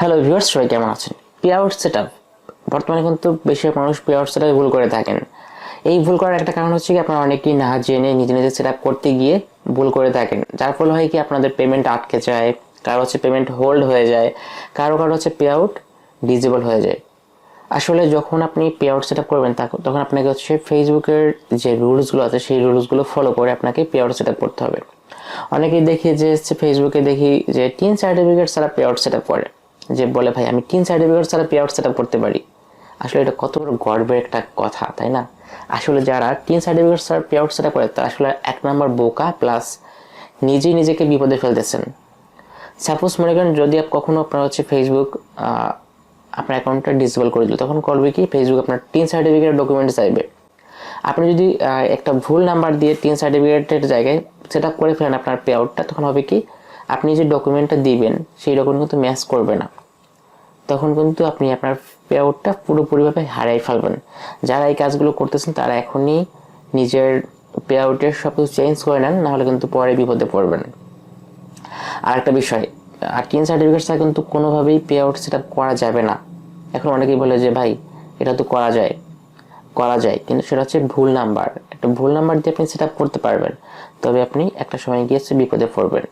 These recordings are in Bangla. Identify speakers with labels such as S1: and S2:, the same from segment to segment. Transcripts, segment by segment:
S1: হ্যালো ভিউয়ার্স সবাই কেমন আছেন? পে আউট সেট বর্তমানে কিন্তু বেশিরভাগ মানুষ পে আউট সেট ভুল করে থাকেন। এই ভুল করার একটা কারণ হচ্ছে কি, আপনারা অনেকেই না জেনে নিজে নিজে সেট আপ করতে গিয়ে ভুল করে থাকেন। যার ফলে হয় কি, আপনাদের পেমেন্ট আটকে যায়, কারও হচ্ছে পেমেন্ট হোল্ড হয়ে যায়, কারও কারও হচ্ছে পে আউট ডিজেবল হয়ে যায়। আসলে যখন আপনি পে আউট সেট করবেন তখন- আপনাকে হচ্ছে ফেসবুকের যে রুলসগুলো আছে, সেই রুলসগুলো ফলো করে আপনাকে পে আউট সেট করতে হবে। অনেকেই দেখি যে ফেসবুকে দেখি যে টিন সার্টিফিকেট ছাড়া পে আউট সেট করে। যে বলে, ভাই, আমি টিন সার্টিফিকেট ছাড়া পে সেট করতে পারি। আসলে এটা কত বড় গর্বের একটা কথা, তাই না? আসলে যারা টিন সার্টিফিকেট ছাড়া পে সেট করে, তারা আসলে এক নম্বর বোকা প্লাস নিজেই নিজেকে বিপদে ফেলতেছেন। সাপোজ মনে করেন যদি কখনো আপনার হচ্ছে ফেসবুক আপনার অ্যাকাউন্টটা ডিসেবল করে দিল, তখন করবে কি? ফেসবুক আপনার টিন সার্টিফিকেট ডকুমেন্ট চাইবে। আপনি যদি একটা ভুল নাম্বার দিয়ে টিন সার্টিফিকেটের জায়গায় সেট আপ করে ফেলেন আপনার পে আউটটা তখন হবে কি? আপনি যে ডকুমেন্টটা দিবেন, সেই ডকুমেন্ট কিন্তু ম্যাচ করবে না। তখন কিন্তু আপনি আপনার পে আউটটা পুরোপুরিভাবে হারাই ফেলবেন। যারা এই কাজগুলো করতেছেন, তারা এখনই নিজের পে আউটের সব কিছু চেঞ্জ করে নেন, নাহলে কিন্তু পরে বিপদে পড়বেন। আর একটা বিষয়, আর টিন সার্টিফিকেট ছাড়া কিন্তু কোনোভাবেই পে আউট সেট করা যাবে না। এখন অনেকেই বলে যে, ভাই, এটা তো করা যায়। করা যায়, কিন্তু সেটা হচ্ছে ভুল নাম্বার একটা ভুল নাম্বার দিয়ে আপনি সেট করতে পারবেন, তবে আপনি একটা সময় গিয়ে বিপদে পড়বেন।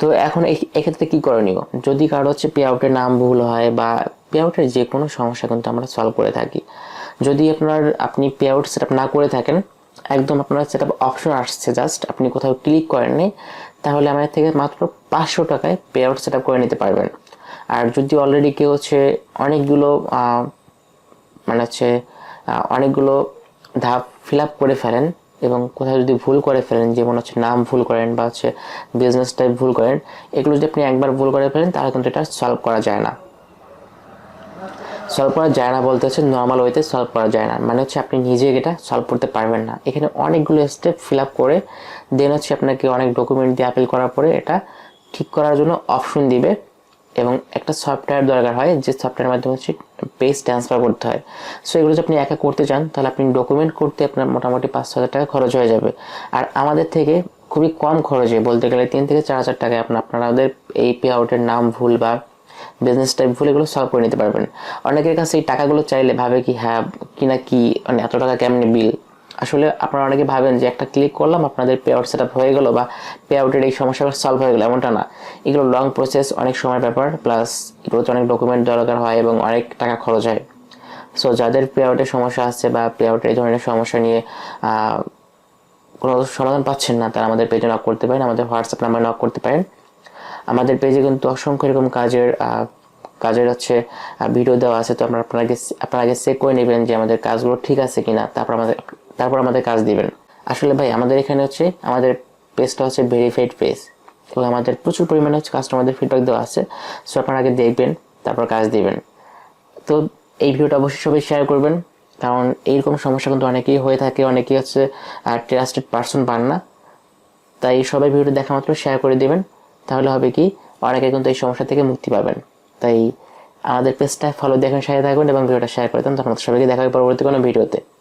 S1: তো এখন এক্ষেত্রে কি করণীয় যদি কারও হচ্ছে পে আউটের নাম ভুল হয় বা পে আউটের যে কোনো সমস্যা কিন্তু আমরা সলভ করে থাকি। যদি আপনার, আপনি পে আউট সেট না করে থাকেন, একদম আপনার সেট অপশন আসছে জাস্ট আপনি কোথাও ক্লিক করেননি, তাহলে আমাদের থেকে মাত্র পাঁচশো টাকায় পে আউট সেট করে নিতে পারবেন। আর যদি অলরেডি কেউ হচ্ছে অনেকগুলো মানে হচ্ছে অনেকগুলো ধাপ ফিল আপ করে ফেলেন এবং কোথাও যদি ভুল করে ফেলেন, যেমন হচ্ছে নাম ভুল করেন বা হচ্ছে বিজনেস টাইপ ভুল করেন, এগুলো যদি আপনি একবার ভুল করে ফেলেন, তাহলে কিন্তু এটা সলভ করা যায় না। সলভ করা যায় না বলতে হচ্ছে নর্মাল ওয়েতে সলভ করা যায় না। মানে হচ্ছে আপনি নিজে এটা সলভ করতে পারবেন না। এখানে অনেকগুলো স্টেপ ফিল আপ করে দেন হচ্ছে আপনাকে অনেক ডকুমেন্ট দিয়ে আপিল করার পরে এটা ঠিক করার জন্য অপশন দিবে। এবং একটা সফটওয়্যার দরকার হয়, যে সফটওয়্যারের মাধ্যমে হচ্ছে পেজ ট্রান্সফার করতে হয়। সো এগুলো যদি আপনি একা করতে চান, তাহলে আপনি ডকুমেন্ট করতে আপনার মোটামুটি পাঁচ হাজার টাকা খরচ হয়ে যাবে। আর আমাদের থেকে খুবই কম খরচে বলতে গেলে তিন থেকে চার হাজার টাকায় আপনার আপনাদের এই পে আউটের নাম ভুল বা বিজনেস টাইপ ভুল, এগুলো সলভ করে নিতে পারবেন। অনেকের কাছে এই টাকাগুলো চাইলে ভাবে কি হ্যাঁ কি না কি মানে এত টাকা কেমনি বিল আসলে আপনারা অনেকে ভাবেন যে একটা ক্লিক করলাম আপনাদের পে আউট সেট হয়ে গেলো বা পে আউটের এই সমস্যাটা সলভ হয়ে গেলো, এমনটা না। এগুলো লং প্রসেস অনেক সময় ব্যাপার প্লাস এগুলোতে অনেক ডকুমেন্ট দরকার হয় এবং অনেক টাকা খরচ হয়। সো যাদের পে আউটের সমস্যা আছে বা পে আউটের এই ধরনের সমস্যা নিয়ে কোনো সমাধান পাচ্ছেন না, তারা আমাদের পেজে নক করতে পারেন, আমাদের হোয়াটসঅ্যাপ নাম্বারে নক করতে পারেন। আমাদের পেজে কিন্তু অসংখ্য এরকম কাজের কাজের হচ্ছে ভিডিও দেওয়া আছে। তো আপনারা আপনারা আগে আপনারা আগে চেক করে নেবেন যে আমাদের কাজগুলো ঠিক আছে কিনা, তারপর আমাদের তারপর আমাদের কাজ দিবেন। আসলে ভাই, আমাদের এখানে হচ্ছে, আমাদের পেজটা হচ্ছে ভেরিফাইড পেজ এবং আমাদের প্রচুর পরিমাণে হচ্ছে কাস্টমারদের ফিডব্যাক দেওয়া আছে। সো আপনারা আগে দেখবেন, তারপর কাজ দিবেন। তো, এই ভিডিওটা অবশ্যই সবাই শেয়ার করবেন। কারণ এইরকম সমস্যা কিন্তু অনেকেই হয়ে থাকে, অনেকেই হচ্ছে ট্রাস্টেড পার্সন পান না। তাই সবাই ভিডিওটা দেখা মাত্র শেয়ার করে দিবেন। তাহলে হবে কি, অনেকে কিন্তু এই সমস্যা থেকে মুক্তি পাবেন। তাই আমাদের পেজটা ফলো দেখেন সাথে থাকবেন এবং ভিডিওটা শেয়ার করে দেন। তখন সবাইকে দেখা হবে পরবর্তী কোনো ভিডিওতে।